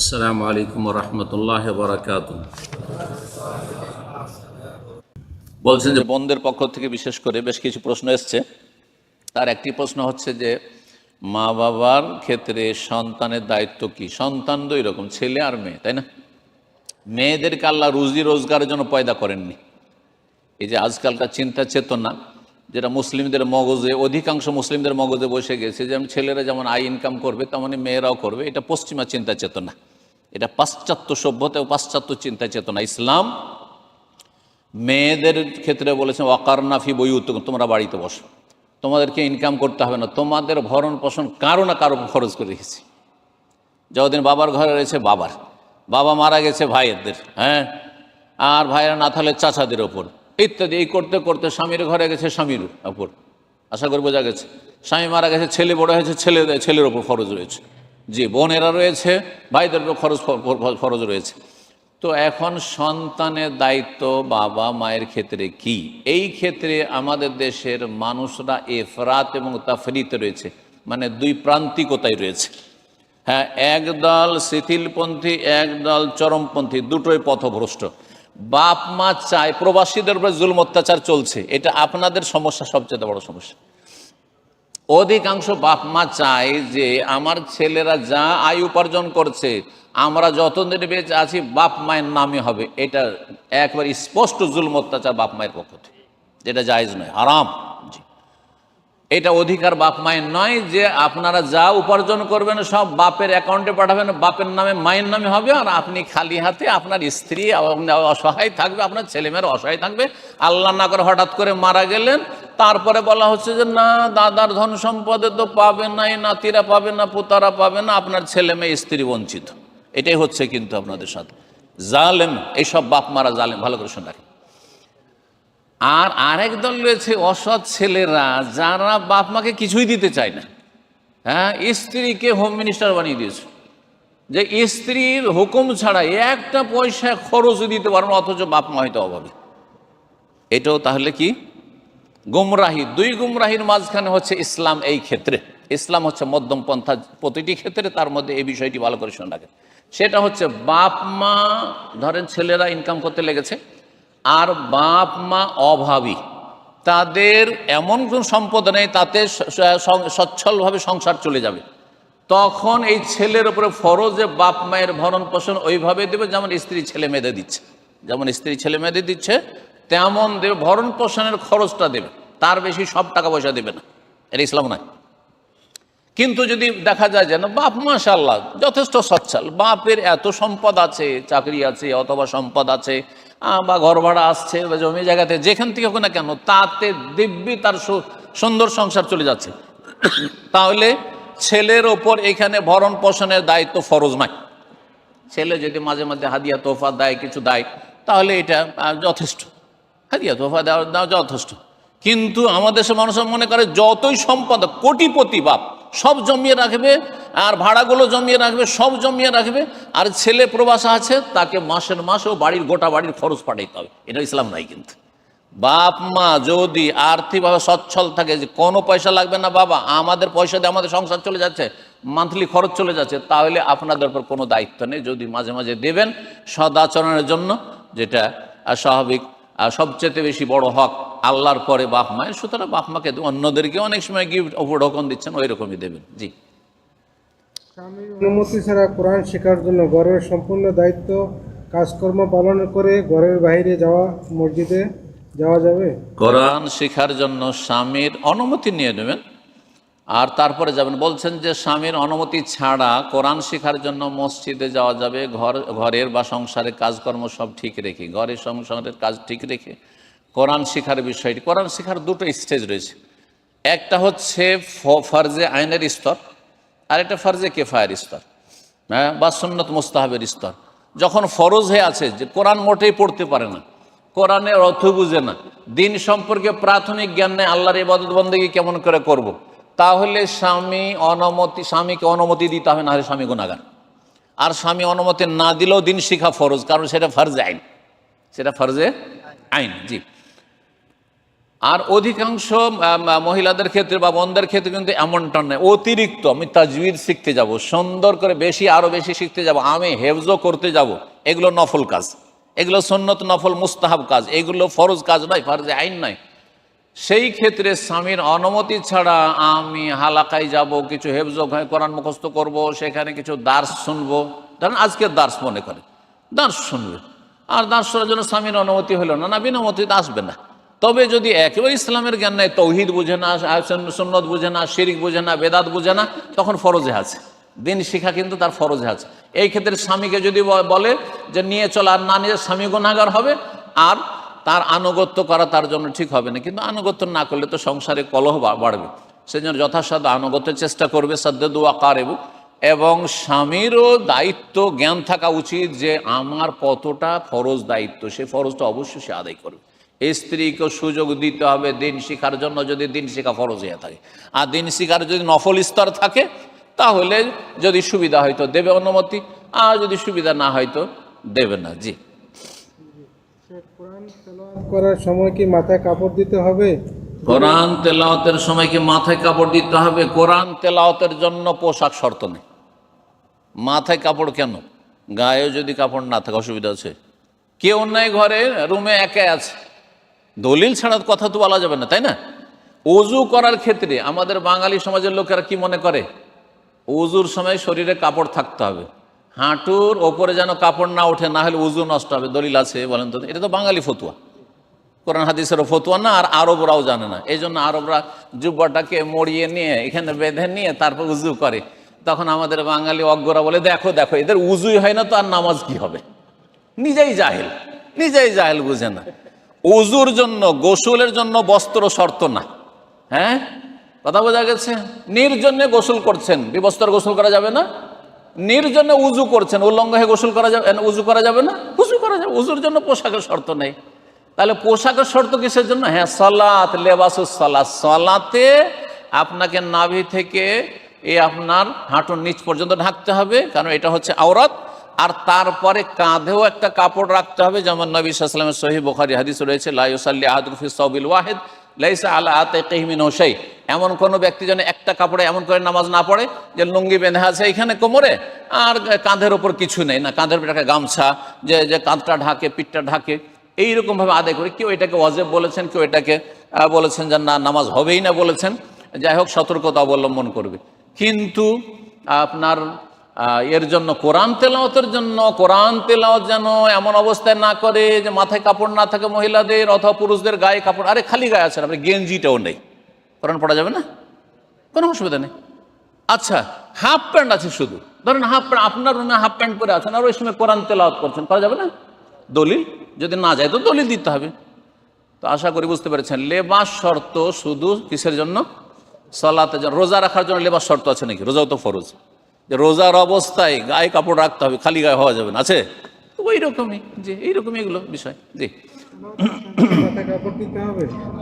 السلام عليكم ورحمة الله وبركاته বলছেন যে বন্ধের পক্ষ থেকে বিশেষ করে বেশ কিছু প্রশ্ন এসছে তার একটি প্রশ্ন হচ্ছে যে মা বাবার ক্ষেত্রে সন্তানের দায়িত্ব কি সন্তান দুই রকম ছেলে আর মেয়ে তাই না মেয়েদেরকে আল্লাহ রুজি রোজগারের জন্য পয়দা করেননি এই যে আজকালকার চিন্তা চেতনা যেটা মুসলিমদের মগজে অধিকাংশ মুসলিমদের মগজে বসে গেছে যেমন ছেলেরা যেমন আয় ইনকাম করবে তেমনই মেয়েরাও করবে এটা পশ্চিমা চিন্তা চেতনা এটা পাশ্চাত্য সভ্যতা ও পাশ্চাত্য চিন্তা চেতনা। ইসলাম মেয়েদের ক্ষেত্রে বলেছেন ওয়াকারনাফি বই উত্তম তোমরা বাড়িতে বসো। তোমাদেরকে ইনকাম করতে হবে না। তোমাদের ভরণ পোষণ কারও না কারও খরচ করে রেখেছি যতদিন বাবার ঘরে রয়েছে বাবার। বাবা মারা গেছে ভাইয়েদের হ্যাঁ? আর ভাইয়েরা না থাকলে চাচাদের ওপর। ইত্যাদি। এই করতে করতে স্বামীর ঘরে গেছে স্বামীর ওপর। আশা করি বোঝা গেছে। স্বামী মারা গেছে, ছেলে বড় হয়েছে, ছেলে ছেলের ওপর খরচ রয়েছে। জি বোনেরা রয়েছে, ভাইদের খরচ খরচ রয়েছে। তো এখন সন্তানের দায়িত্ব বাবা মায়ের ক্ষেত্রে কি? এই ক্ষেত্রে আমাদের দেশের মানুষরা এফরাত এবং তাফরিতে রয়েছে মানে দুই প্রান্তিকতায় রয়েছে। হ্যাঁ একদল শিথিলপন্থী একদল চরমপন্থী, দুটোই পথভ্রষ্ট। বাপ মা চায় প্রবাসীদের উপরে জুল অত্যাচার চলছে, এটা আপনাদের সমস্যা, সবচেয়ে বড় সমস্যা। অধিকাংশ বাপ মা চায় যে আমার ছেলেরা যা আয় উপার্জন করছে, আমরা যতদিন বেঁচে আছি, বাপ মায়ের নামে হবে। এটা একবার স্পষ্ট জুলমত্যাচার বাপ মায়ের পক্ষ থেকে। যেটা জায়জ নয় আরাম এটা অধিকার বাপ মায়ের নয় যে আপনারা যা উপার্জন করবেন সব বাপের অ্যাকাউন্টে পাঠাবেন, বাপের নামে, মায়ের নামে হবে আর আপনি খালি হাতে আপনার স্ত্রী অসহায় থাকবে, আপনার ছেলেমেয়ের অসহায় থাকবে। আল্লাহ না করে হঠাৎ করে মারা গেলেন। তারপরে বলা হচ্ছে যে, না, দাদার ধন সম্পদে তো পাবে না, এই নাতিরা পাবে না, পুতারা পাবে না, আপনার ছেলে মেয়ে স্ত্রী বঞ্চিত। এটাই হচ্ছে কিন্তু আপনাদের সাথে। জালেম, এইসব বাপ মারা জালেম। ভালো করে শোনা আর আরেক দল রয়েছে অসৎ ছেলেরা, যারা বাপ মাকে কিছুই দিতে চায় না। হ্যাঁ স্ত্রীকে হোম মিনিস্টার বানিয়ে দিয়েছে। যে স্ত্রীর হুকুম ছাড়া একটা পয়সা খরচ দিতে পারব অথচ বাপ মা হয়তো অভাবে। এটাও তাহলে কি? গুমরাহি, দুই গুমরাহির মাঝখানে হচ্ছে ইসলাম এই ক্ষেত্রে। ইসলাম হচ্ছে মধ্যম পন্থা, প্রতিটি ক্ষেত্রে তার মধ্যে এই বিষয়টি ভালো করে শোনা সেটা হচ্ছে বাপ মা, ধরেন ছেলেরা ইনকাম করতে লেগেছে আর বাপ, মা অভাবী। তাদের এমন কোন সম্পদ নেই, তাতে সচ্ছলভাবে সংসার চলে যাবে। তখন এই ছেলের উপরে ফরজে বাপ, মায়ের ভরণ পোষণ ওইভাবে দেবে যেমন স্ত্রী ছেলে মেয়েদের দিচ্ছে। যেমন স্ত্রী ছেলে মেয়েদের দিচ্ছে, তেমন দেবে, ভরণ পোষণের খরচটা দেবে। তার বেশি সব টাকা পয়সা দেবে না। এটা ইসলাম নয়। কিন্তু যদি দেখা যায় যেন বাপ মাশাল্লাহ যথেষ্ট সচ্ছল। বাপের এত সম্পদ আছে, চাকরি আছে, অথবা সম্পদ আছে বা ঘর ভাড়া আসছে বা জমি জায়গাতে, যেখান থেকে হোক না কেন, তাতে দিব্যি তার সুন্দর সংসার চলে যাচ্ছে। তাহলে ছেলের ওপর এখানে ভরণ পোষণের দায়িত্ব ফরজ নাই ছেলে যদি মাঝে মাঝে হাদিয়া তোফা দেয়, কিছু দেয়, তাহলে এটা যথেষ্ট। হাদিয়া তোফা দেওয়া যথেষ্ট। কিন্তু আমাদের দেশের মানুষের মনে করে, যতই সম্পদ, কোটিপতি বাপ সব জমিয়ে রাখবে, আর ভাড়াগুলো জমিয়ে রাখবে, সব জমিয়ে রাখবে, আর ছেলে প্রবাস আছে, তাকে মাসের মাসেও বাড়ির, গোটা বাড়ির খরচ পাঠাইতে হবে। এটা ইসলাম নাই কিন্তু। বাপ মা যদি আর্থিকভাবে সচ্ছল থাকে, যে কোনো পয়সা লাগবে না বাবা, আমাদের পয়সা দিয়ে আমাদের সংসার চলে যাচ্ছে মান্থলি খরচ চলে যাচ্ছে, তাহলে আপনাদের উপর কোনো দায়িত্ব নেই। যদি মাঝে মাঝে দেবেন, সদাচরণের জন্য, যেটা স্বাভাবিক সবচেয়ে বেশি বড় হক আল্লাহর পরে বাপ মায়ের। সুতরাং বাপ মাকে অন্যদেরকে অনেক সময় গিফট উপঢকন দিচ্ছেন ওই রকমই দেবেন। জি। অনুমতি ছাড়া কোরআন শেখার জন্য ঘরের সম্পূর্ণ দায়িত্ব কাজকর্ম পালন করে ঘরের বাইরে যাওয়া মসজিদে যাওয়া যাবে? কোরআন শেখার জন্য স্বামীর অনুমতি নিয়ে নেবেন আর তারপরে যাবেন। বলছেন যে স্বামীর অনুমতি ছাড়া কোরআন শেখার জন্য মসজিদে যাওয়া যাবে, ঘর, ঘরের বা সংসারের কাজকর্ম সব ঠিক রেখে, ঘরের সংসারের কাজ ঠিক রেখে কোরআন শেখার বিষয়টি কোরআন শেখার দুটো স্টেজ রয়েছে। একটা হচ্ছে ফার্জে আইনের স্তর, আর একটা ফার্জে কেফায়ের স্তর হ্যাঁ বা সুন্নত মোস্তাহাবের স্তর। যখন ফরজ হয়ে আছে যে কোরআন মোটেই পড়তে পারে না, কোরআনের অর্থ বুঝে না, দিন সম্পর্কে প্রাথমিক জ্ঞান নেই, আল্লাহর ইবাদত বন্দেগী কেমন করে করব। তাহলে স্বামী অনুমতি, স্বামীকে অনুমতি দিতে হবে না হলে স্বামী গুণাগার আর স্বামী অনুমতি না দিলেও দিন শিখা ফরজ, কারণ সেটা ফার্জে আইন। সেটা ফার্জে আইন, জি। আর অধিকাংশ মহিলাদের ক্ষেত্রে বা বোনদের ক্ষেত্রে কিন্তু এমনটা নয়। অতিরিক্ত আমি তাজবিদ শিখতে যাব, সুন্দর করে বেশি আরও বেশি শিখতে যাব, আমি হেফজো করতে যাব, এগুলো নফল কাজ। এগুলো সন্নত, নফল, মুস্তাহাব কাজ, এগুলো ফরজ কাজ নয়, ফরজে আইন নয়। সেই ক্ষেত্রে স্বামীর অনুমতি ছাড়া আমি হালাকায় যাব, কিছু হেফজ কোরআন মুখস্থ করব, সেখানে কিছু দার্স শুনব। ধরেন আজকে দার্স মনে করে, দার্স শুনবে। আর দার্স শোনার জন্য স্বামীর অনুমতি হলো না না বিনা আসবে না। তবে যদি একেবারে ইসলামের জ্ঞান নেই, তৌহিদ বুঝে না সুন্নত বুঝে না, শিরিক বুঝে না, বেদাত বুঝে না, তখন ফরজে আছে। দিন শিখা কিন্তু তার ফরজে আছে। এই ক্ষেত্রে স্বামীকে যদি বলে যে নিয়ে চল, আর না নিয়ে স্বামী গুণাগার হবে। আর তার আনুগত্য করা তার জন্য ঠিক হবে না। কিন্তু আনুগত্য না করলে তো সংসারে কলহ বাড়বে। সেজন্য যথাসাধ্য আনুগত্যের চেষ্টা করবে, সাধ্য দোয়া কারেবু। এবং স্বামীরও দায়িত্ব, জ্ঞান থাকা উচিত যে আমার কতটা ফরজ দায়িত্ব, সে ফরজটা অবশ্যই সে আদায় করবে। স্ত্রীকে সুযোগ দিতে হবে দিন শিখার জন্য যদি দিন শিখা ফরজ হয়ে থাকে। আর দিন শিখার যদি নফল স্তর থাকে, তাহলে যদি সুবিধা হয়তো দেবে অনুমতি, আর যদি সুবিধা না হয়তো দেবে না। জি। করার সময় কি মাথায় কাপড় দিতে হবে? কোরআন তেলাওয়াতের সময় কি মাথায় কাপড় দিতে হবে? কোরআন তেলাওয়াতের জন্য পোশাক শর্ত নেই। মাথায় কাপড় কেন? গায়েও যদি কাপড় না থাকে, অসুবিধা আছে। কেউ নাই ঘরে, রুমে একাই আছে। দলিল ছাড়া কথা তো বলা যাবে না, তাই না? অজু করার ক্ষেত্রে আমাদের বাঙালি সমাজের লোকেরা কি মনে করে? উজুর সময় শরীরে কাপড় থাকতে হবে। হাঁটুর ওপরে যেন কাপড় না ওঠে, না হলে উজু নষ্ট হবে। দলিল আছে বলেন তো? এটা তো বাঙালি ফতুয়া। কোরআন হাদিসেরও ফতুয়া না, আর আরবরাও জানে না। এই জন্য আরবরা জুব্বাটাকে মরিয়ে নিয়ে, এখানে বেঁধে নিয়ে তারপর উজু করে। তখন আমাদের বাঙালি অজ্ঞরা বলে, দেখো দেখো, এদের উজুই হয় না তো আর নামাজ কি হবে? নিজেই জাহেল নিজেই জাহেল বুঝে না। উজুর জন্য, গোসলের জন্য বস্ত্র শর্ত না। হ্যাঁ? কথা বোঝা গেছে? নির্জনে গোসল করছেন, বিবস্ত্র গোসল করা যাবে না? নির্জনে উজু করছেন উল্লঙ্গ হয়ে গোসল করা যাবে, উজু করা যাবে না? উজু করা যাবে, উজুর জন্য পোশাকের শর্ত নেই। তাহলে পোশাকের শর্ত কিসের জন্য? হ্যাঁ সলাত, লেবাসুস সলাত। সলাতে আপনাকে নাভি থেকে এই আপনার হাঁটুর নিচ পর্যন্ত ঢাকতে হবে, কারণ এটা হচ্ছে আওরাত। আর তারপরে কাঁধেও একটা কাপড় রাখতে হবে, যেমন নবী সাল্লামের সহি বোখারি হাদিস রয়েছে লাইসাল্লি আহাদুফি সবিল ওয়াহেদ, লাইসা আলা আতে কেহমিন হোসাই এমন কোনো ব্যক্তি যেন একটা কাপড়ে এমন করে নামাজ না পড়ে, যে লুঙ্গি বেঁধে আছে এইখানে কোমরে, আর কাঁধের ওপর কিছু নেই। না, কাঁধের একটা গামছা, যে যে কাঁধটা ঢাকে, পিঠটা ঢাকে। এইরকমভাবে আদায় করে। কেউ এটাকে ওয়াজেব বলেছেন, কেউ এটাকে বলেছেন যে না, নামাজ হবেই না বলেছেন। যাই হোক, সতর্কতা অবলম্বন করবে। কিন্তু আপনার এর জন্য কোরআন তেলাওয়াতের জন্য, কোরআন তেলাওয়াত যেন এমন অবস্থায় না করে যে মাথায় কাপড় না থাকে মহিলাদের অথবা পুরুষদের গায়ে কাপড়, আরে খালি গায়ে আছেন আপনি গেঞ্জিটাও নেই। কোরআন পড়া যাবে না? কোনো অসুবিধা নেই। আচ্ছা হাফ প্যান্ট আছে শুধু। ধরেন হাফ প্যান্ট, আপনার রুমে হাফ প্যান্ট পরে আছেন, আর ওই সময় কোরআন তেলাওয়াত করছেন, করা যাবে না? দলিল? যদি না যায় তো দলিল দিতে হবে। তো আশা করি বুঝতে পেরেছেন লেবাস শর্ত শুধু কিসের জন্য? সলাতে রোজা রাখার জন্য লেবাস শর্ত আছে নাকি? রোজাও তো ফরজ। যে রোজার অবস্থায় গায়ে কাপড় রাখতে হবে, খালি গায়ে হওয়া যাবে না, আছে? ওই রকমই জি, এইরকমই এগুলো বিষয়, জি।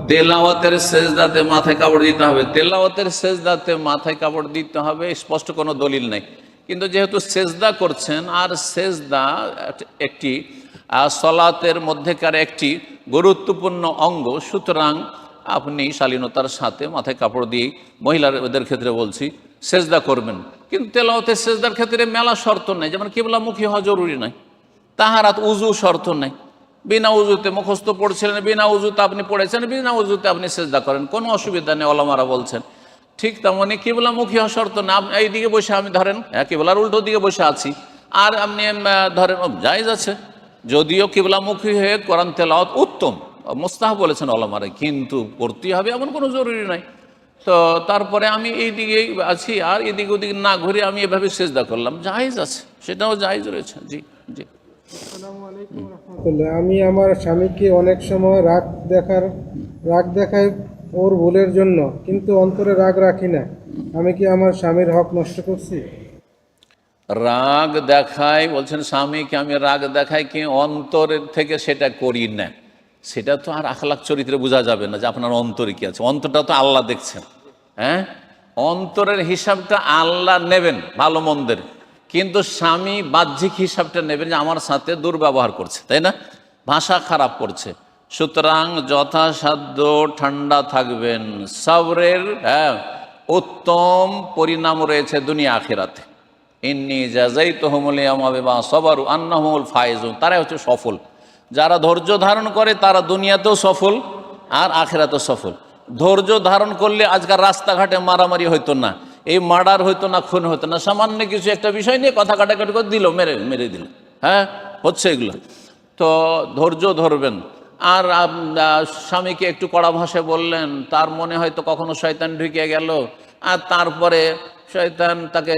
তেলাওয়াতের শেষদাতে মাথায় কাপড় দিতে হবে। তেলাওয়াতের শেষদাতে মাথায় কাপড় দিতে হবে, স্পষ্ট কোনো দলিল নেই। কিন্তু যেহেতু সেজদা করছেন, আর সেজদা একটি সলাতের মধ্যেকার একটি গুরুত্বপূর্ণ অঙ্গ, সুতরাং আপনি শালীনতার সাথে মাথায় কাপড় দিয়ে মহিলাদের ক্ষেত্রে বলছি, সেজদা করবেন। কিন্তু তেলাওয়াতের সেজদার ক্ষেত্রে মেলা শর্ত নেই, যেমন কেবলামুখী হওয়া জরুরি নয়, তাহারাত উজু শর্ত নেই। বিনা উজুতে মুখস্থ পড়ছিলেন, বিনা উজুতে আপনি পড়েছেন, বিনা উজুতে আপনি সেজদা করেন, কোনো অসুবিধা নেই, ওলামারা বলছেন। ঠিক তেমনই কিবলামুখী হওয়া শর্ত না, আপনি এইদিকে বসে আমি ধরেন হ্যাঁ কিবলার উল্টো দিকে বসে আছি, আর আপনি ধরেন জায়েজ আছে। যদিও কিবলামুখী হয়ে কোরআন তেলাওয়াত উত্তম। মোস্তাহ বলেছেন ওলামারা কিন্তু পড়তেই হবে এমন কোনো জরুরি নাই। তো তারপরে আমি এই দিকে আছি আর এদিকে ওদিকে না ঘুরে আমি এভাবে সেজদা করলাম। জায়েজ আছে সেটাও জায়েজ রয়েছে। জি জি। আসসালামু আমি আমার স্বামীকে অনেক সময় রাগ দেখার রাগ দেখাই ওর ভুলের জন্য কিন্তু অন্তরে রাগ রাখি না। আমি কি আমার স্বামীর হক নষ্ট করছি? রাগ দেখাই বলছেন, স্বামীকে আমি রাগ দেখাই কি অন্তরের থেকে সেটা করি না? সেটা তো আর আখলাখ চরিত্রে বোঝা যাবে না যে আপনার অন্তরে কি আছে। অন্তরটা তো আল্লাহ দেখছেন। হ্যাঁ? অন্তরের হিসাবটা আল্লাহ নেবেন ভালো মন্দের। কিন্তু স্বামী বাহ্যিক হিসাবটা নেবেন যে আমার সাথে দুর্ব্যবহার করছে, তাই না? ভাষা খারাপ করছে। সুতরাং যথাসাধ্য ঠান্ডা থাকবেন। সবরের হ্যাঁ উত্তম পরিণাম রয়েছে দুনিয়া আখেরাতে। ইন্নি জাজাই তোহমুলিয়ামাবে বা সবারু আন্নাহমুল ফায়েজুন তারাই হচ্ছে সফল। যারা ধৈর্য ধারণ করে, তারা দুনিয়াতেও সফল আর আখেরাতেও সফল। ধৈর্য ধারণ করলে আজকাল রাস্তাঘাটে মারামারি হইতো না, এই মার্ডার হইতো না, খুন হতো না, সামান্য কিছু একটা বিষয় নিয়ে কথা কাটাকাটি করে দিল, মেরে মেরে দিল। হ্যাঁ হচ্ছে এগুলো। তো ধৈর্য ধরবেন। আর স্বামীকে একটু কড়া ভাষায় বললেন, তার মনে হয়তো কখনো শয়তান ঢুকে গেল, আর তারপরে শয়তান তাকে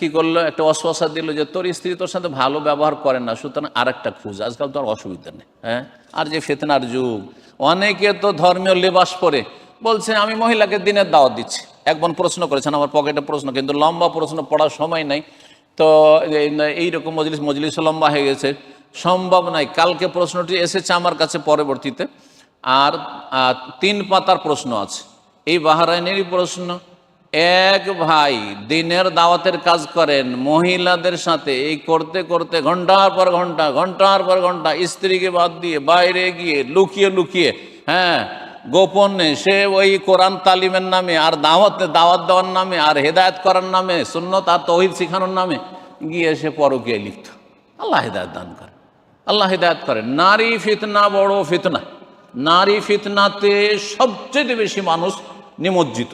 কি করল? একটা অশ্বাসা দিল যে, তোর স্ত্রী তোর সাথে ভালো ব্যবহার করে না, সুতরাং আর একটা খুঁজ। আজকাল তো আর অসুবিধা নেই হ্যাঁ? আর যে ফেতনার যুগ, অনেকে তো ধর্মীয় লেবাস পরে বলছে, আমি মহিলাকে দিনের দাওয়াত দিচ্ছি। একবার প্রশ্ন করেছেন, আমার পকেটে প্রশ্ন, কিন্তু লম্বা প্রশ্ন, পড়ার সময় নাই। তো এইরকম মজলিস মজলিস লম্বা হয়ে গেছে। সম্ভব নাই। কালকে প্রশ্নটি এসেছে আমার কাছে পরবর্তীতে। আর তিন পাতার প্রশ্ন আছে। এই বাহারাইনেরই প্রশ্ন এক ভাই দিনের দাওয়াতের কাজ করেন, মহিলাদের সাথে এই করতে করতে ঘণ্টার পর ঘণ্টা, ঘণ্টার পর ঘণ্টা স্ত্রীকে বাদ দিয়ে বাইরে গিয়ে লুকিয়ে লুকিয়ে হ্যাঁ গোপনে সে ওই কোরআন তালিমের নামে আর দাওয়াত দাওয়াত দেওয়ার নামে আর হেদায়ত করার নামে শূন্য তার তহিদ শিখানোর নামে গিয়ে সে পরকীয় লিখত আল্লাহ হেদায়ত দান করে আল্লাহ হেদায়ত করে নারী ফিতনা বড় ফিতনা। নারী ফিতনাতে সবচেয়ে বেশি মানুষ নিমজ্জিত।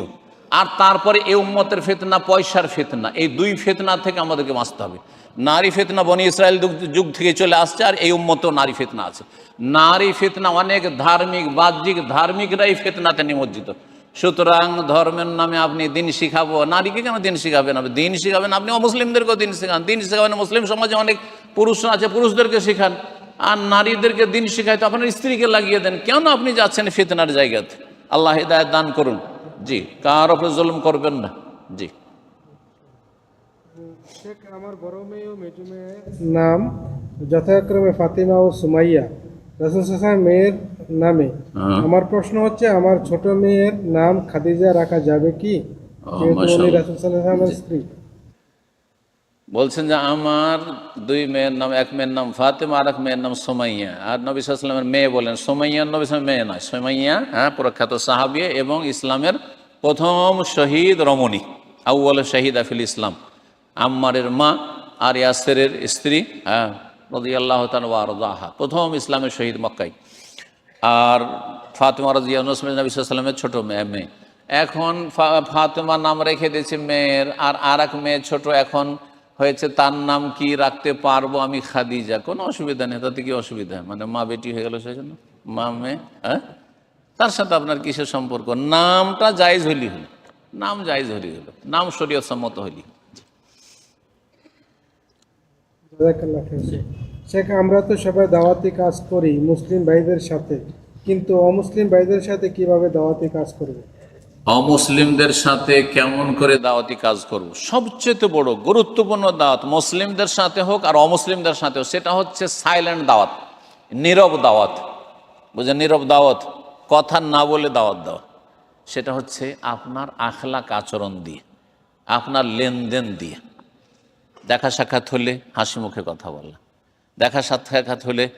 আর তারপরে এ উম্মতের ফেতনা, পয়সার ফেতনা, এই দুই ফেতনা থেকে আমাদেরকে বাঁচতে হবে। নারী ফেতনা বনি ইসরায়েল যুগ- থেকে চলে আসছে আর এই উম্মতেও নারী ফেতনা আছে। নারী ফেতনা অনেক ধার্মিক, বাহ্যিক, ধার্মিকরাই ফেতনাতে নিমজ্জিত। সুতরাং ধর্মের নামে আপনি দিন শিখাবো। নারীকে কেন দিন শিখাবেন আপনি? দিন শিখাবেন আপনি অমুসলিমদেরকেও দিন শেখান। দিন শেখাবেন মুসলিম সমাজে অনেক পুরুষরা আছে, পুরুষদেরকে শেখান। আর নারীদেরকে দিন শিখায় তো আপনার স্ত্রীকে লাগিয়ে দেন। কেন আপনি যাচ্ছেন ফেতনার জায়গাতে? আল্লাহ হিদায়ত দান করুন। জি কার ওপরে জুলুম করবেন না জি। আমার বড় মেয়ে ও মেজু মেয়ের নাম যথাক্রমে ফাতিমা ও সুমাইয়া। রাসুল মেয়ের নামে। হ্যাঁ। আমার প্রশ্ন হচ্ছে আমার ছোট মেয়ের নাম খাদিজা রাখা যাবে কি? রাসুল সাল্লামের স্ত্রী। বলছেন যে আমার দুই মেয়ের নাম, এক মেয়ের নাম ফাতেমা আর এক মেয়ের নাম সোমাইয়া। আর নবী সাল্লামের মেয়ে বলেন, সোমাইয়া নবী সালামের মেয়ে নয়, সোমাইয়া হ্যাঁ প্রখ্যাত সাহাবিয়া এবং ইসলামের প্রথম শহীদ রমণী আউ্ল শহীদ আফিল ইসলাম। আম্মারের মা আর ইয়াসেরের স্ত্রী হ্যাঁ রদি আল্লাহ তালহা প্রথম ইসলামের শহীদ মক্কাই আর ফাতেমা রাজিয়া নসমিন নবী সাল্লামের ছোট মেয়ে মেয়ে। এখন ফাতেমা নাম রেখে দিয়েছে মেয়ের, আর আর এক মেয়ে ছোট এখন হয়েছে, তার নাম কি রাখতে পারব আমি খাদিজা? কোনো অসুবিধা নেই, তাতে কি অসুবিধা? মানে মা বেটি হয়ে গেল সেই জন্য মা, মেয়ে হ্যাঁ? তার সাথে আপনার কিসের সম্পর্ক? নামটা জায়েজ হলি হলো। নাম জায়েজ হলি হলো। নাম শরীয়ত সম্মত হলি শেখ, আমরা তো সবাই দাওয়াতি কাজ করি মুসলিম ভাইদের সাথে। কিন্তু অমুসলিম ভাইদের সাথে কীভাবে দাওয়াতি কাজ করবে? অমুসলিমদের সাথে কেমন করে দাওয়াতি কাজ করব? সবচেয়ে বড় গুরুত্বপূর্ণ দাওয়াত মুসলিমদের সাথে হোক আর অমুসলিমদের সাথে হোক সেটা হচ্ছে সাইলেন্ট দাওয়াত নীরব দাওয়াত। বুঝলেন? নীরব দাওয়াত কথা না বলে দাওয়াত দেওয়া। সেটা হচ্ছে আপনার আখলাক আচরণ দিয়ে আপনার লেনদেন দিয়ে। দেখা সাক্ষাৎ হলে হাসি মুখে কথা বলা। দেখা সাক্ষাৎ হলে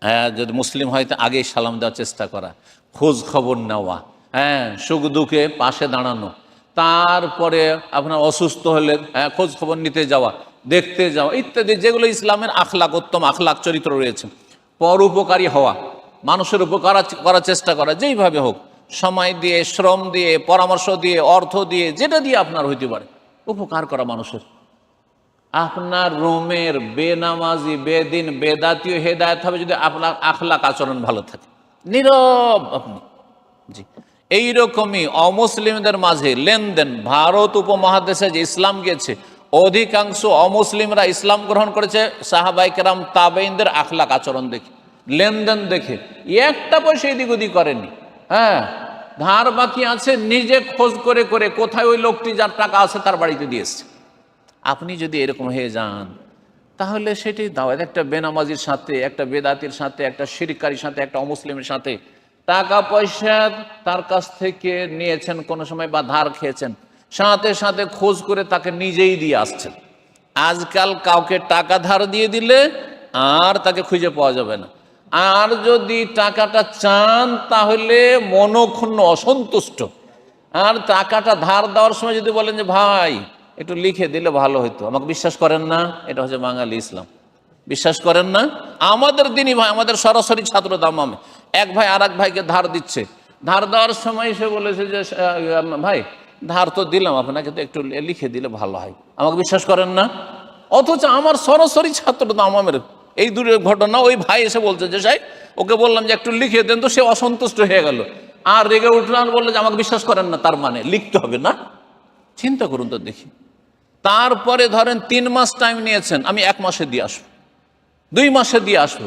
হ্যাঁ, যদি মুসলিম হয় তো আগেই সালাম দেওয়ার চেষ্টা করা। খোঁজ খবর নেওয়া। হ্যাঁ সুখ দুঃখে পাশে দাঁড়ানো। তারপরে আপনার অসুস্থ হলে হ্যাঁ, খোঁজ খবর নিতে যাওয়া দেখতে যাওয়া ইত্যাদি যেগুলো ইসলামের আখলাক উত্তম আখলাক চরিত্র রয়েছে। পরোপকারী হওয়া মানুষের উপকার করার চেষ্টা করা যেইভাবে হোক সময় দিয়ে শ্রম দিয়ে পরামর্শ দিয়ে অর্থ দিয়ে যেটা দিয়ে আপনার হইতে পারে উপকার করা মানুষের। আপনার রোমের বেনামাজি বেদিন বেদাতীয় হেদায়ত হবে যদি আপনার আখলাক আচরণ ভালো থাকে। নীরব আপনি। জি। এইরকমই অমুসলিমদের মাঝে লেনদেন, ভারত উপমহাদেশে যে ইসলাম গেছে অধিকাংশ অমুসলিমরা ইসলাম গ্রহণ করেছে সাহাবাই কেরাম তাবেইনদের আখলাক আচরণ দেখে, লেনদেন দেখে। একটা পয়সা এদিক ওদিক করেনি। হ্যাঁ ধার বাকি আছে, নিজে খোঁজ করে করে কোথায় ওই লোকটি যার টাকা আছে তার বাড়িতে দিয়েছে আপনি যদি এরকম হয়ে যান, তাহলে সেটি দাওয়াত, একটা বেনামাজির সাথে, একটা বেদাতির সাথে, একটা শিরকারির সাথে, একটা অমুসলিমের সাথে টাকা পয়সা তার কাছ থেকে নিয়েছেন, কোনো সময় বা ধার খেয়েছেন। সাথে সাথে খোঁজ করে তাকে নিজেই দিয়ে আসছেন। আজকাল কাউকে টাকা ধার দিয়ে দিলে আর তাকে খুঁজে পাওয়া যাবে না। আর যদি টাকাটা চান, তাহলে মনক্ষুণ্ণ অসন্তুষ্ট। আর টাকাটা ধার দেওয়ার সময় যদি বলেন যে, ভাই, একটু লিখে দিলে ভালো হতো আমাকে বিশ্বাস করেন না, এটা হচ্ছে বাঙালি ইসলাম। বিশ্বাস করেন না? আমাদের দিনই ভাই, আমাদের সরাসরি ছাত্র দামামে এক ভাই আর ভাইকে ধার দিচ্ছে। ধার দেওয়ার সময় সে বলেছে যে ভাই, ধার তো দিলাম, আপনাকে তো একটু লিখে দিলে ভালো হয়। আমাকে বিশ্বাস করেন না? অথচ আমার সরাসরি ছাত্র দামামের এই দূরের ঘটনা ওই ভাই এসে বলছে যে সাই ওকে বললাম যে একটু লিখে দেন তো সে অসন্তুষ্ট হয়ে গেল। আর রেগে উঠল আর বলল যে, আমাকে বিশ্বাস করেন না, তার মানে লিখতে হবে না? চিন্তা করুন তো দেখি। তারপরে ধরেন তিন মাস টাইম নিয়েছেন, আমি এক মাসে দিয়ে আসব। দুই মাসে দিয়ে আসব।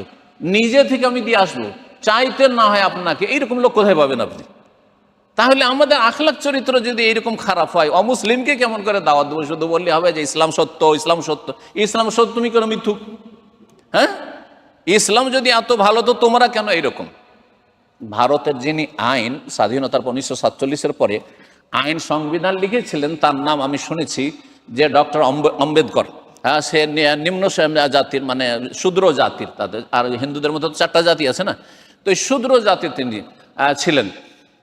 নিজে থেকে আমি দিয়ে আসব। চাইতে না হয় আপনাকে, এইরকম লোক কোথায় পাবেন আপনি? তাহলে আমাদের আখলাক চরিত্র যদি এরকম খারাপ হয়, অমুসলিমকে কেমন করে দাওয়াত দেবো? শুধু বললে হবে যে ইসলাম সত্য ইসলাম সত্য। ইসলাম সত্য তুমি কেন মিথ্যুক? হ্যাঁ? ইসলাম যদি এত ভালো, তো তোমরা কেন এরকম ভারতের যিনি আইন, স্বাধীনতার পর উনিশশো সাতচল্লিশের পরে আইন সংবিধান লিখেছিলেন, তার নাম আমি শুনেছি যে ডক্টর আম্বেদকর। হ্যাঁ সে নিম্ন জাতির মানে শূদ্র জাতির তাদের। আর হিন্দুদের মধ্যে তো চারটা জাতি আছে না? তো শূদ্র জাতির তিনি ছিলেন।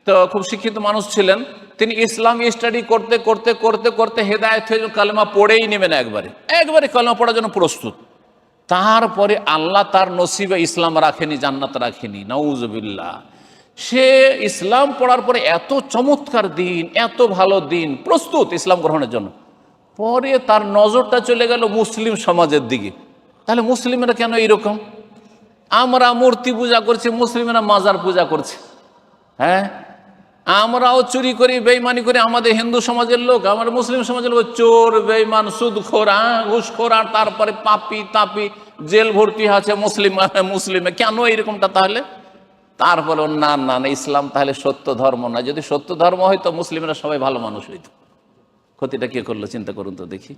তো খুব শিক্ষিত মানুষ ছিলেন। তিনি ইসলাম স্টাডি করতে করতে করতে করতে হেদায়ত হয়ে কালেমা পড়েই নেবেন একবারে। একবারে কালেমা পড়ার জন্য প্রস্তুত। তারপরে আল্লাহ তার নসিবে ইসলাম রাখেনি, জান্নাত রাখেনি নউজবিল্লা সে ইসলাম পড়ার পরে এত চমৎকার দিন, এত ভালো দিন, প্রস্তুত ইসলাম গ্রহণের জন্য। পরে তার নজরটা চলে গেল মুসলিম সমাজের দিকে। তাহলে মুসলিমেরা কেন এইরকম? আমরা মূর্তি পূজা করছি মুসলিমরা মাজার পূজা করছে। হ্যাঁ? আমরাও চুরি করি বেইমানি করি আমাদের হিন্দু সমাজের লোক আমার মুসলিম সমাজের লোক চোর বেইমান সুদখোর হ্যাঁ, ঘুষখোর আর তারপরে পাপি তাপি জেল ভর্তি আছে মুসলিম মুসলিমে। কেন এরকমটা তাহলে? তারপরে না না না ইসলাম তাহলে সত্য ধর্ম না। যদি সত্য ধর্ম হয়তো মুসলিমরা সবাই ভালো মানুষ হইতো। ক্ষতিটা কে করল চিন্তা করুন তো দেখি।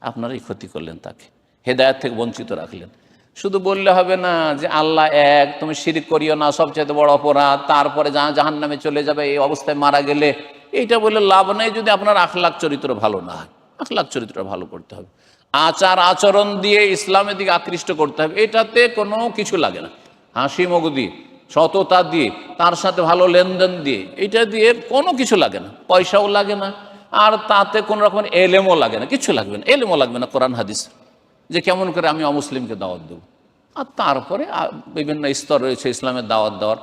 আপনারাই ক্ষতি করলেন তাকে। হেদায়ত থেকে বঞ্চিত রাখলেন। শুধু বললে হবে না যে আল্লাহ এক, তুমি শিরিক করিও না সবচেয়ে বড় অপরাধ। তারপরে জাহান নামে চলে যাবে, এই অবস্থায় মারা গেলে এইটা বলে লাভ নেই যদি আপনার আখলাখ চরিত্র ভালো না হয়। আখলাখ চরিত্র ভালো করতে হবে। আচার আচরণ দিয়ে ইসলামের দিকে আকৃষ্ট করতে হবে। এটাতে কোনো কিছু লাগে না। হাসি মুখ দিয়ে সততা দিয়ে, তার সাথে ভালো লেনদেন দিয়ে, এটা দিয়ে কোনো কিছু লাগে না। পয়সাও লাগে না। আর তাতে কোনো রকম এলেমও লাগে না। কিছু লাগবে না। এলেমও লাগবে না কোরআন, হাদিস। যে কেমন করে আমি অমুসলিমকে দাওয়াত দেবো। আর তারপরে বিভিন্ন স্তর রয়েছে ইসলামের দাওয়াত দেওয়ার।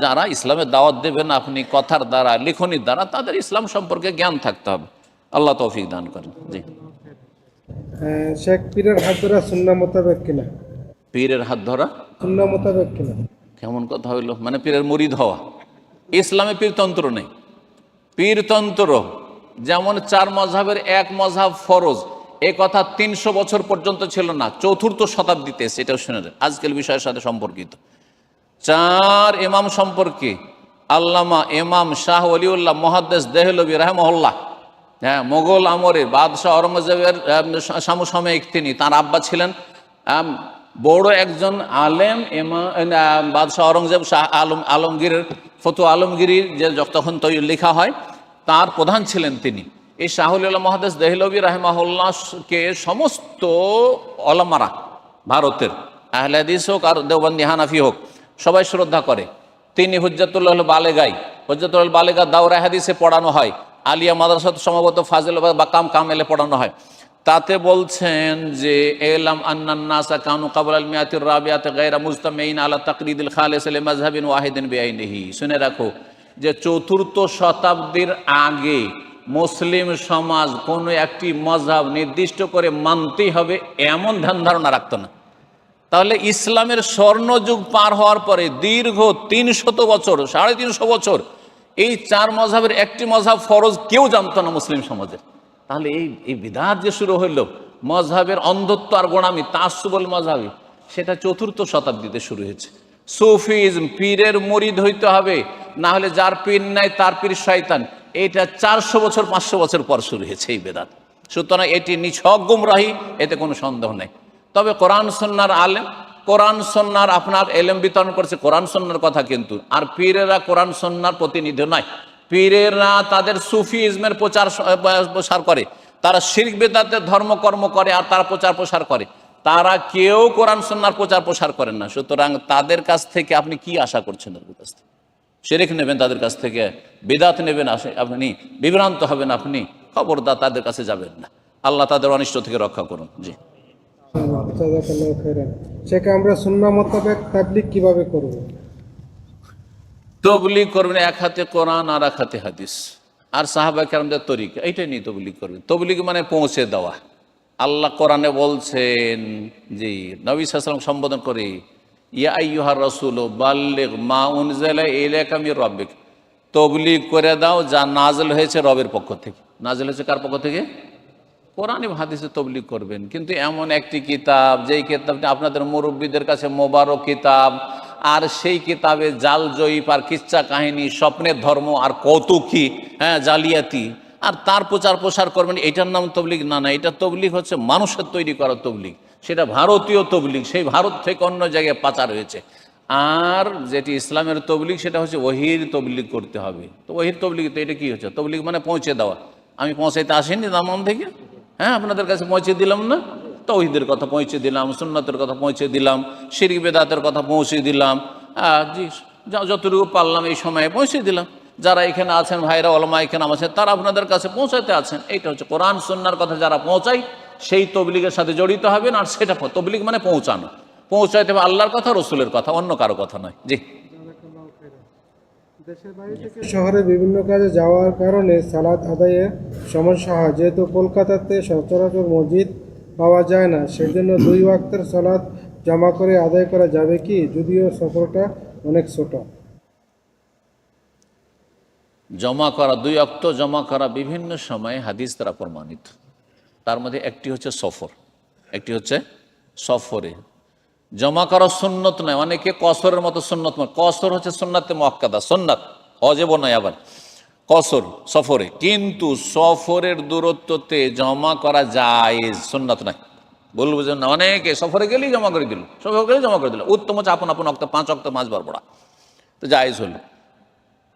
যারা ইসলামের দাওয়াত দেবেন আপনি কথার দ্বারা লিখনির দ্বারা তাদের ইসলাম সম্পর্কে জ্ঞান থাকতে হবে। আল্লাহ তৌফিক দান করেন। জি। শেখ পীরের হাত ধরা সুন্না মোতাবেক কিনা? পীরের হাত ধরা? সুন্না মোতাবেক কিনা? কেমন কথা হইল? মানে পীরের মুরিদ হওয়া। ইসলামে পীরতন্ত্র নেই। পীরতন্ত্র যেমন চার মজাবের এক মজাব ফরজ এ কথা তিনশো বছর পর্যন্ত ছিল না চতুর্থ শতাব্দীতে সেটাও শুনে। আজকের বিষয়ের সাথে সম্পর্কিত চার ইমাম সম্পর্কে আল্লামা ইমাম শাহ অলিউল্লাহ মহাদ্দেশ দেহলবি রাহমহল্লা হ্যাঁ মোগল আমরের বাদশাহ অরঙ্গজেবের আম, সমসাময়িক তিনি তার আব্বা ছিলেন বড় একজন আলেম বাদশাহ অরঙ্গজেব শাহ আলম আলমগীরের ফতু আলমগীরির য- তখন তৈরি লেখা হয় তার প্রধান ছিলেন তিনি এই শাহুল্লাহ মহাদেশ দেহলবি রাহেমাহুল্লাহকে সমস্ত অলমারা ভারতের, আহলাদিস হোক আর দেওবন্দি হানাফি হোক, সবাই শ্রদ্ধা করে। তিনি হুজ্জাতুল্লাহ বালেগাই হুজ্জাতুল বালেগা দাওরা হাদিসে পড়ানো হয়, আলিয়া মাদ্রাসা সম্ভবত ফাজিল বা কাম কামেলে পড়ানো হয়। তাতে বলছেন যে, এলাম আন্নান্নাসা কানু কাবুল আল মিয়াতির রাবিয়াত গায়রা মুজতামিন আলা তাকরিদুল খালিস আল মাজহাবিন ওয়াহিদিন বিআইনিহি। শুনে রাখো যে চতুর্থ শতাব্দীর আগে মুসলিম সমাজ কোনো একটি মজহাব নির্দিষ্ট করে মানতেই হবে, এমন ধ্যান ধারণা রাখতো না। তাহলে ইসলামের স্বর্ণযুগ পার হওয়ার পরে দীর্ঘ তিনশত বছর, সাড়ে তিনশো বছর, এই চার মজাবের একটি মজাব ফরজ কেউ জানতো না মুসলিম সমাজের। তাহলে এই এই বিধাত যে শুরু হইল মজহাবের অন্ধত্ব আর গোড়ামি তাসুবল মজাবি, সেটা চতুর্থ শতাব্দীতে শুরু হয়েছে। সুফিজম, পীরের মরিদ হইতে হবে না হলে যার পীর নাই তার পীর শয়তান। এটা চারশো বছর, পাঁচশো বছর পর শুরু হয়েছে এই বেদাত। সুতরাং এটি নিছক গুমরাহি, এতে কোনো সন্দেহ নেই। তবে কোরআন সন্ন্যার আলেম, কোরআন সন্ন্যার আপনার এলেম বিতরণ করছে, কোরআন সন্ন্যার কথা কিন্তু। আর পীরেরা কোরআন সন্ন্যার প্রতিনিধি নয়। পীরেরা তাদের সুফি ইজমের প্রচার প্রসার করে। তারা শির্ক বেদাতের ধর্মকর্ম করে আর তারা প্রচার প্রসার করে। তারা কেউ কোরআন সন্ন্যার প্রচার প্রসার করেন না। সুতরাং তাদের কাছ থেকে আপনি কি আশা করছেন কাছ থেকে শেরেক নেবেন তাদের কাছ থেকে বেদাত নেবেন আপনি বিভ্রান্ত হবেন আপনি খবরদার তাদের কাছে যাবেন না। আল্লাহ তাদের অনিষ্ট থেকে রক্ষা করুন। জি। আমরা মোতাবেক কীভাবে করব? তবলিগ করবেন এক হাতে কোরআন আর এক হাতে হাদিস। আর সাহাবা কেরামদের তরিকা এইটাই নিয়ে তবলিগ করবেন। তবলিগ মানে পৌঁছে দেওয়া। আল্লাহ কোরআনে বলছেন জি নবী সাল্লাম সম্বোধন করে ইয়া আইয়ুহার রসুল, বাল্লিগ মা উনজালা ইলাইকা মির রব্বিক। তবলিগ করে দাও যা নাজল হয়েছে রবের পক্ষ থেকে। নাজল হয়েছে কার পক্ষ থেকে? কোরআন হাদিসে তবলিগ করবেন। কিন্তু এমন একটি কিতাব, যেই কিতাবটি আপনাদের মুরব্বীদের কাছে মোবারক কিতাব, আর সেই কিতাবে জাল জয়ীপ আর কিচ্ছা কাহিনী, স্বপ্নের ধর্ম আর কৌতুকি হ্যাঁ জালিয়াতি, আর তার প্রচার প্রসার করবেন, এটার নাম তবলিগ? না না, এটা তবলিগ হচ্ছে মানুষের তৈরি করা তবলিগ। সেটা ভারতীয় তবলিগ, সেই ভারত থেকে অন্য জায়গায় পাচার হয়েছে। আর যেটি ইসলামের তবলিগ, সেটা হচ্ছে ওহির তবলিগ করতে হবে। তো ওহির তবলিগ, তো এটা কি হচ্ছে? তবলিগ মানে পৌঁছে দেওয়া। আমি পৌঁছাইতে আসেনি দামান থেকে। হ্যাঁ আপনাদের কাছে পৌঁছে দিলাম না? তৌহিদের কথা পৌঁছে দিলাম, সুন্নতের কথা পৌঁছে দিলাম, শিরিক বেদাতের কথা পৌঁছে দিলাম। জি যতটুকু পারলাম এই সময়ে পৌঁছে দিলাম। যারা এখানে আছেন, ভাইরা অলমা এখানে আছেন, তারা আপনাদের কাছে পৌঁছাতে আছেন। এইটা হচ্ছে কোরআন, সুন্নার কথা যারা পৌঁছায় সেই তবলিগের সাথে জড়িত হবেন আর সেটা তবলিগ মানে পৌঁছানো। পৌঁছাইতে হবে আল্লাহর কথা রসুলের কথা অন্য কারও কথা নয়। জি। শহরে বিভিন্ন কাজে যাওয়ার কারণে সালাদ আদায়ে সমস্যা হয়। যেহেতু কলকাতাতে সচরাচর মসজিদ পাওয়া যায় না সেজন্য দুই ওয়াক্তের সালাদ জমা করে আদায় করা যাবে কি? যদিও সফরটা অনেক ছোট। জমা করা দুই অক্ত জমা করা বিভিন্ন সময়ে হাদিস দ্বারা প্রমাণিত। তার মধ্যে একটি হচ্ছে সফর, একটি হচ্ছে সফরে। জমা করা সুন্নত নয়, অনেকে কসরের মতো সুন্নত নয় কসর হচ্ছে সুন্নাতে মক্কাদা সুন্নাত অজেব নয় আবার। কসর, সফরে। কিন্তু সফরের দূরত্বতে জমা করা যায় সুন্নাত নয়। বলব যে না? অনেকে সফরে গেলেই জমা করে দিল, সফরে গেলেই জমা করে দিল। উত্তম হচ্ছে আপন আপন অক্ত, পাঁচ অক্ত পাঁচবার পড়া তো জায়েজ হলো।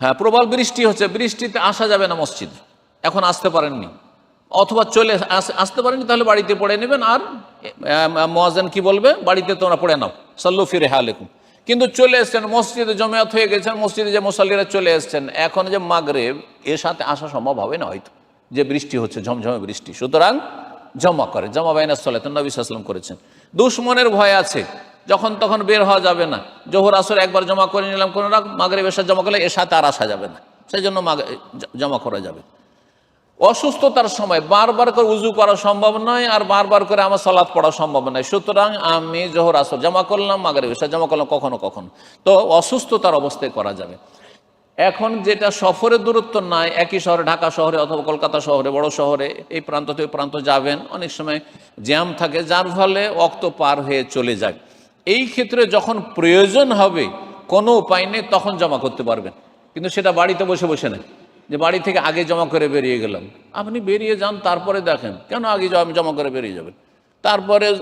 হ্যাঁ প্রবল বৃষ্টি হচ্ছে, বৃষ্টিতে আসা যাবে না মসজিদ। এখন আসতে পারেননি। অথবা চলে আস- আসতে পারেননি, তাহলে বাড়িতে পড়ে নেবেন। আর মোয়াজেন কি বলবে? বাড়িতে তোমরা পড়ে নাও। সাল্লু ফিরে হালেকুম। কিন্তু চলে এসছেন, মসজিদে জমায়েত হয়ে গেছেন, মসজিদে যে মুসল্লিরা চলে এসছেন, এখন যে মাগরেব, এর সাথে আসা সম্ভব হবে না হয়তো। যে বৃষ্টি হচ্ছে, ঝমঝমে বৃষ্টি। সুতরাং জমা করে, জমা বাইনা চলে তো নবী সাল্লাম করেছেন। দুশ্মনের ভয় আছে। যখন তখন বের হওয়া যাবে না। জোহর আসর একবার জমা করে নিলাম, কোনো রাখ মাগরে এসা জমা করলে এর সাথে আর আসা যাবে না। সেই জন্য জমা করা যাবে অসুস্থতার সময় বারবার করে উজু করা সম্ভব নয় আর বারবার করে আমার সালাদ পড়া সম্ভব নয়। সুতরাং আমি জোহর, আসর জমা করলাম মাগরে এসা জমা করলাম, কখনো কখনো। তো অসুস্থতার অবস্থায় করা যাবে। এখন যেটা সফরের দূরত্ব নাই, একই শহরে, ঢাকা শহরে অথবা কলকাতা শহরে, বড় শহরে, এই প্রান্ত থেকে প্রান্ত যাবেন, অনেক সময় জ্যাম থাকে, যার ফলে অক্ত পার হয়ে চলে যায়। এই ক্ষেত্রে যখন প্রয়োজন হবে, কোনো উপায় নেই, তখন জমা করতে পারবেন। কিন্তু সেটা বাড়িতে বসে বসে নেই। যে বাড়ি থেকে আগে জমা করে বেরিয়ে গেলাম। আপনি বেরিয়ে যান, তারপরে দেখেন। কেন আগে জমা- করে বেরিয়ে যাবেন? তারপরে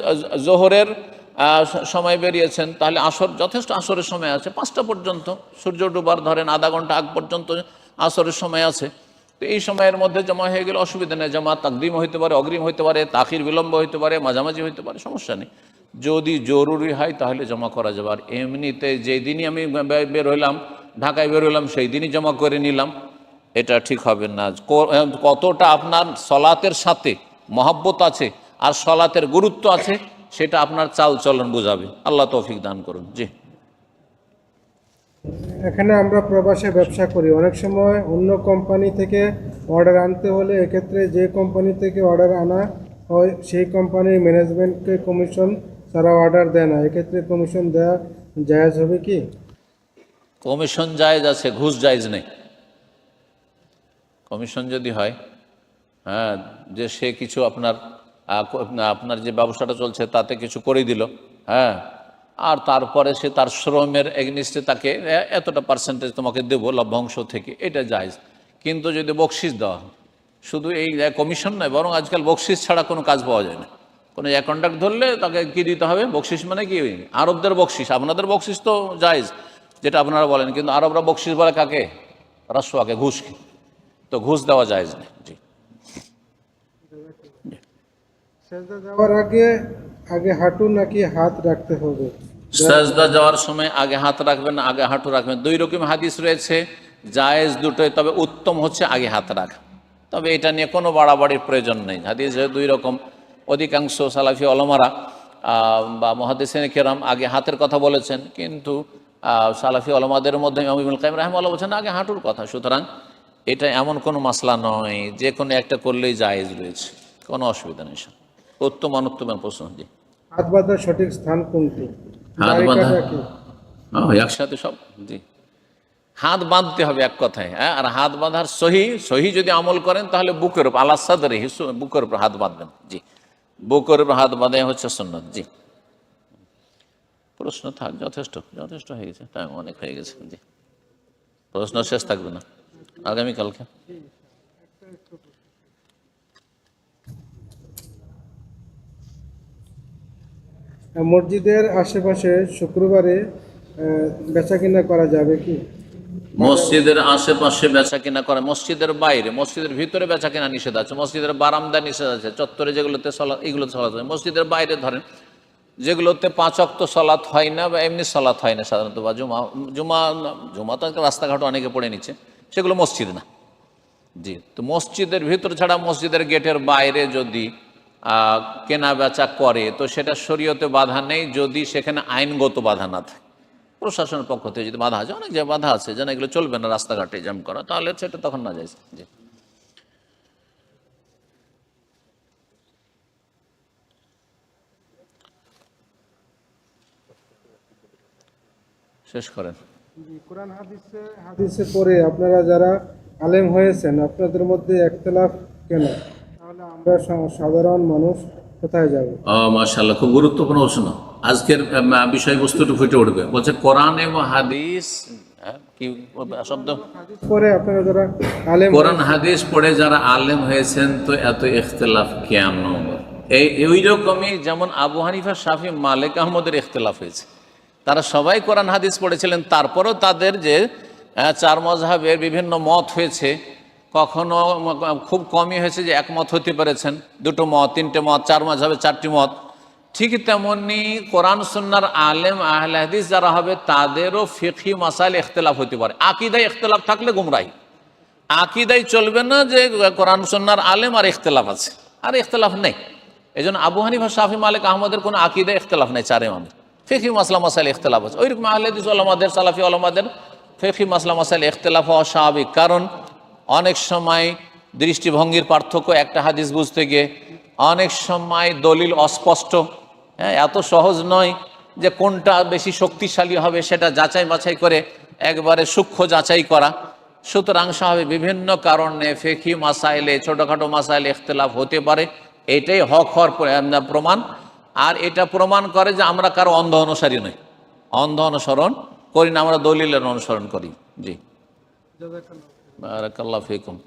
জোহরের সময় বেরিয়েছেন, তাহলে আসর, যথেষ্ট আসরের সময় আছে, পাঁচটা পর্যন্ত। সূর্য ডুবার ধরেন, আধা ঘণ্টা আগ পর্যন্ত আসরের সময় আছে। তো এই সময়ের মধ্যে জমা হয়ে গেলে অসুবিধা নেই, জমা তাকদিম হইতে পারে, অগ্রিম হইতে পারে, তাখির বিলম্ব হইতে পারে, মাঝামাঝি হইতে পারে, সমস্যা নেই। যদি জরুরি হয়, তাহলে জমা করা যাবে। আর এমনিতে যেই দিনই আমি বের হইলাম, ঢাকায় বের হইলাম সেই দিনই জমা করে নিলাম। এটা ঠিক হবে না। কতটা আপনার সলাতের সাথে মহাব্বত আছে আর সলাতের গুরুত্ব আছে সেটা আপনার চাল চলন বোঝাবে। আল্লাহ তৌফিক দান করুন। জি। এখানে আমরা প্রবাসে ব্যবসা করি। অনেক সময় অন্য কোম্পানি থেকে অর্ডার আনতে হলে এক্ষেত্রে যে কোম্পানি থেকে অর্ডার আনা হয় সেই কোম্পানির ম্যানেজমেন্টকে কমিশন তারা অর্ডার দেয় না। এক্ষেত্রে কমিশন দেওয়া জায়জ হবে কি? কমিশন জায়েজ আছে ঘুষ জায়েজ নেই। কমিশন যদি হয় হ্যাঁ যে সে কিছু আপনার আপনার যে ব্যবসাটা চলছে তাতে কিছু করে দিল হ্যাঁ আর তারপরে সে তার শ্রমের এগনিস্টে তাকে এতটা পার্সেন্টেজ তোমাকে দেবো লভ্যাংশ থেকে, এটা জায়েজ। কিন্তু যদি বকশিস দেওয়া শুধু এই কমিশন নয়, বরং আজকাল বকশিস ছাড়া কোনো কাজ পাওয়া যায় না। কোনো এক কন্ট্রাক্ট ধরলে তাকে কি দিতে হবে? বকশিস মানে কি? আরবদের বকশিস, আপনাদের বকশিস তো জায়েজ, যেটা আপনারা বলেন, কিন্তু আরবরা বকশিস বলে কাকে? রাসুয়াকে ঘুষকে। তো ঘুষ দেওয়া জায়েজ নেই জি। যাওয়ার আগে আগে হাঁটু নাকি হাত রাখতে হবে? সাজদা যাওয়ার সময় আগে হাত রাখবেন আগে হাঁটু রাখবেন। দুই রকম হাদিস রয়েছে জায়েজ দুটোই তবে উত্তম হচ্ছে আগে হাত রাখা। তবে এটা নিয়ে কোনো বাড়াবাড়ির প্রয়োজন নেই। হাদিস দুই রকম অধিকাংশ সালাফি অলমারা বা মহাদিসেন কেরাম আগে হাতের কথা বলেছেন কিন্তু সালাফি অলমাদের মধ্যে ইমামুল কাইম রাহমাল্লাহ বলছেন আগে হাঁটুর কথা। সুতরাং এটা এমন কোনো মাসলা নয় যে কোনো একটা করলেই জায়েজ রয়েছে। কোনো অসুবিধা নেই স্যার। উত্তম অনুত্তমের প্রশ্ন জি। হাত বাঁধার সঠিক স্থান কোনটি? হাত বাঁধা? একসাথে সব? জি। হাত বাঁধতে হবে এক কথায় হ্যাঁ? আর হাত বাঁধার সহি সহি যদি আমল করেন তাহলে বুকের উপর আল্লাহ সাদরে বুকের উপর হাত বাঁধবেন। জি। বুকের উপর হাত বাঁধে হচ্ছে সুন্নত জি। প্রশ্ন থাক যথেষ্ট যথেষ্ট হয়ে গেছে। টাইম অনেক হয়ে গেছে জি। প্রশ্ন শেষ থাকবে না। আগামীকালকে। মসজিদের আশেপাশে শুক্রবারে বেচা কিনা করা যাবে কি? মসজিদের আশেপাশে বেচা কিনা করে মসজিদের বাইরে মসজিদের ভিতরে বেচা কিনা নিষেধ আছে মসজিদের বারান্দা নিষেধ আছে চত্বরে যেগুলোতে সলা এগুলোতে সলাৎ হয় মসজিদের বাইরে ধরেন যেগুলোতে পাঁচ অক্ত সলাৎ হয় না বা এমনি সলাৎ হয় না সাধারণত বা জুমা জুমা জুমা তো একটা রাস্তাঘাটও অনেকে পড়ে নিচ্ছে। সেগুলো মসজিদ না। জি, তো মসজিদের ভিতর ছাড়া মসজিদের গেটের বাইরে যদি কেনা বেচা করে, তো সেটা শরীয়তে বাধা নেই যদি সেখানে আইনগত বাধা না থাকে। প্রশাসনের পক্ষ থেকে যদি বাধা আছে, অনেক যে বাধা আছে, যেন এগুলো চলবে না রাস্তাঘাটে জ্যাম করা, তাহলে সেটা তখন না যায়। জি। শেষ করেন। কোরআন হাদিসে হাদিসে পড়ে আপনারা যারা আলেম হয়েছেন আপনাদের মধ্যে একতলাফ কেন? তাহলে আমরা সাধারণ মানুষ কোথায় যাব? মাশাল্লাহ খুব গুরুত্বপূর্ণ প্রশ্ন। আজকের বিষয়বস্তুটি ফুটে উঠবে। বলছে কোরআন এবং হাদিস কি শব্দ? আপনারা যারা আলেম কোরআন হাদিস পড়ে যারা আলেম হয়েছেন তো এত ইখতলাফ কেন? এই ওই রকমই যেমন আবু হানিফা শাফি মালিক আহমদের ইখতলাফ হয়েছে। তারা সবাই কোরআন হাদিস পড়েছিলেন, তারপরেও তাদের যে চার মজহাবের বিভিন্ন মত হয়েছে, কখনো খুব কমই হয়েছে যে একমত হতে পেরেছেন। দুটো মত, তিনটে মত, চার মজহাবে চারটি মত। ঠিক তেমনি কোরআন সুন্নার আলেম আহলে হাদিস যারা হবে, তাদেরও ফিকি মাসাইল ইখতলাফ হতে পারে। আকিদায় ইখতলাফ থাকলে গুমরাহি। আকিদাই চলবে না যে কোরআন সন্ন্যার আলেম আর ইখতলাফ আছে। আর ইখতলাফ নেই। এই জন্য আবু হানিফা, শাফি, মালিক আহমদের কোনো আকিদা ইখতলাফ নেই চারে ইমামের ফেকি মাসলা মাসাইল ইখতলাফ আছে। ওইরকম আহলেদিস আলমাদের সালাফি আলমাদের ফেকি মাসলা মাসাইল ইখতলাফ হওয়া স্বাভাবিক। কারণ অনেক সময় দৃষ্টিভঙ্গির পার্থক্য একটা হাদিস বুঝতে গিয়ে, অনেক সময় দলিল অস্পষ্ট। হ্যাঁ এত সহজ নয় যে কোনটা বেশি শক্তিশালী হবে সেটা যাচাই বাছাই করে একবারে সূক্ষ্ম যাচাই করা। সুতরাং স্বাভাবিক বিভিন্ন কারণে ফেকি মাসাইলে, ছোটোখাটো মাসাইলে ইখতলাফ হতে পারে। এটাই হক হওয়ার প্রমাণ। আর এটা প্রমাণ করে যে আমরা কারও অন্ধ অনুসারী নই। অন্ধ অনুসরণ করি না আমরা দলিলের অনুসরণ করি। জি। বারাকাল্লাহ ফিকুম।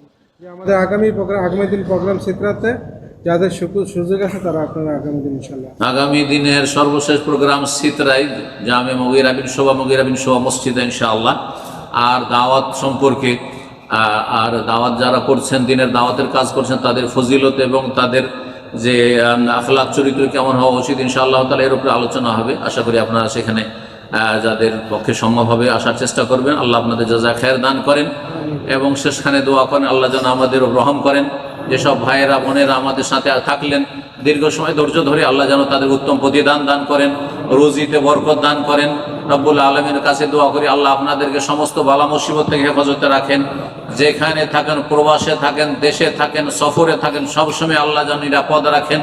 আমাদের আগামী প্রোগ্রাম আগামী দিন প্রোগ্রাম যাদের সুযোগ আছে তারা আপনারা আগামী দিন ইনশাল্লাহ আগামী দিনের সর্বশেষ প্রোগ্রাম সিতরাই জামে মগিরা বিন শোভা মগিরা বিন শোভা মসজিদে ইনশাআল্লাহ। আর দাওয়াত সম্পর্কে আর দাওয়াত যারা করছেন দিনের দাওয়াতের কাজ করছেন তাদের ফজিলত এবং তাদের যে আখলাক চরিত্র কেমন হওয়া উচিত, ইনশাআল্লাহ তাহলে এর উপরে আলোচনা হবে। আশা করি আপনারা সেখানে যাদের পক্ষে সম্ভব হবে আসার চেষ্টা করবেন। আল্লাহ আপনাদের যা খের দান করেন এবং শেষখানে দোয়া করেন, আল্লাহ যেন আমাদের রহম করেন। যেসব ভাইয়েরা, বোনেরা আমাদের সাথে থাকলেন, দীর্ঘ সময় ধৈর্য ধরে আল্লাহ যেন তাদের উত্তম প্রতিদান দান করেন, রোজিতে বরকত দান করেন। রব্বুল আলমের কাছে দোয়া করি, আল্লাহ আপনাদেরকে সমস্ত বালা মুসিবত থেকে হেফাজতে রাখেন। যেখানে থাকেন, প্রবাসে থাকেন, দেশে থাকেন, সফরে থাকেন, সবসময় আল্লাহ যেন নিরাপদ রাখেন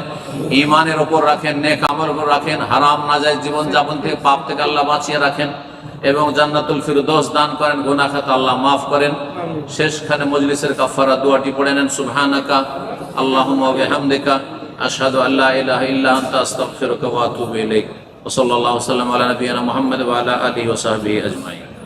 ইমানের ওপর রাখেন, নেক আমল ওপর রাখেন, হারাম নাজায় জীবনযাপন থেকে পাপ থেকে আল্লাহ বাঁচিয়ে রাখেন এবং জান্নাতুল ফিরদৌস দান করেন, গুনাহ খাতা আল্লাহ মাফ করেন। শেষখানে মজলিসের কাফারা দুয়াটি পড়ে নেন, সুবহানাকা, আল্লাহুম্মা ওয়া বিহামদিকা, আশহাদু আল্লা ইলাহা ইল্লা আনতা, আস্তাগফিরুকা ওয়া আতুবু ইলাইক। ওয়া সাল্লাল্লাহু সাল্লাম আলা নবিয়িনা মুহাম্মদ ওয়া আলা আলিহি ওয়া সাহবিহি আজমাইন।